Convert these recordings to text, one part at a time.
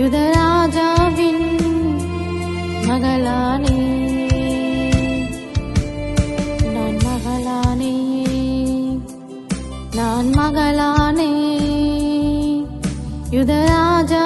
யுதராஜாவின் மகளானே. நான் மகளானே. நான் மகளானே. யுதராஜா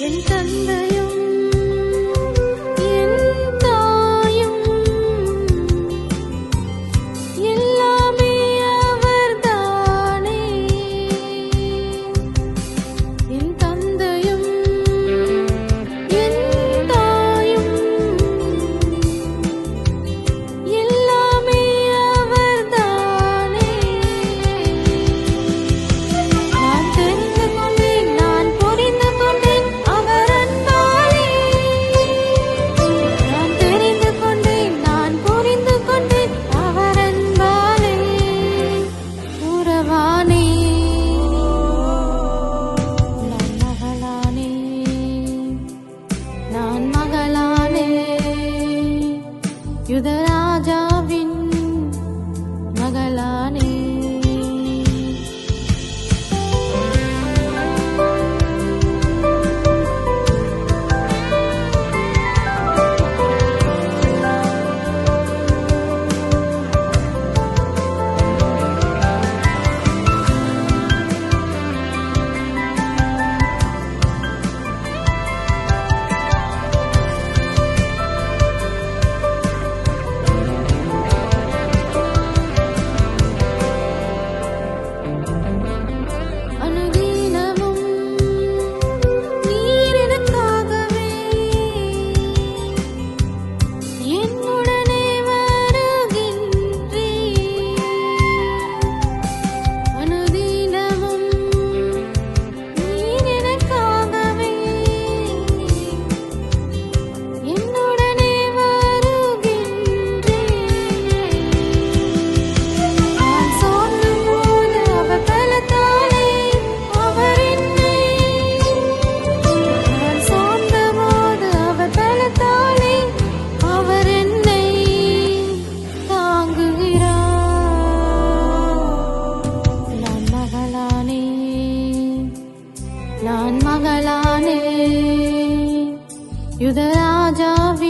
天真的 யுதராஜாவின் நான் மகளானே யுதராஜாவின் மகளானே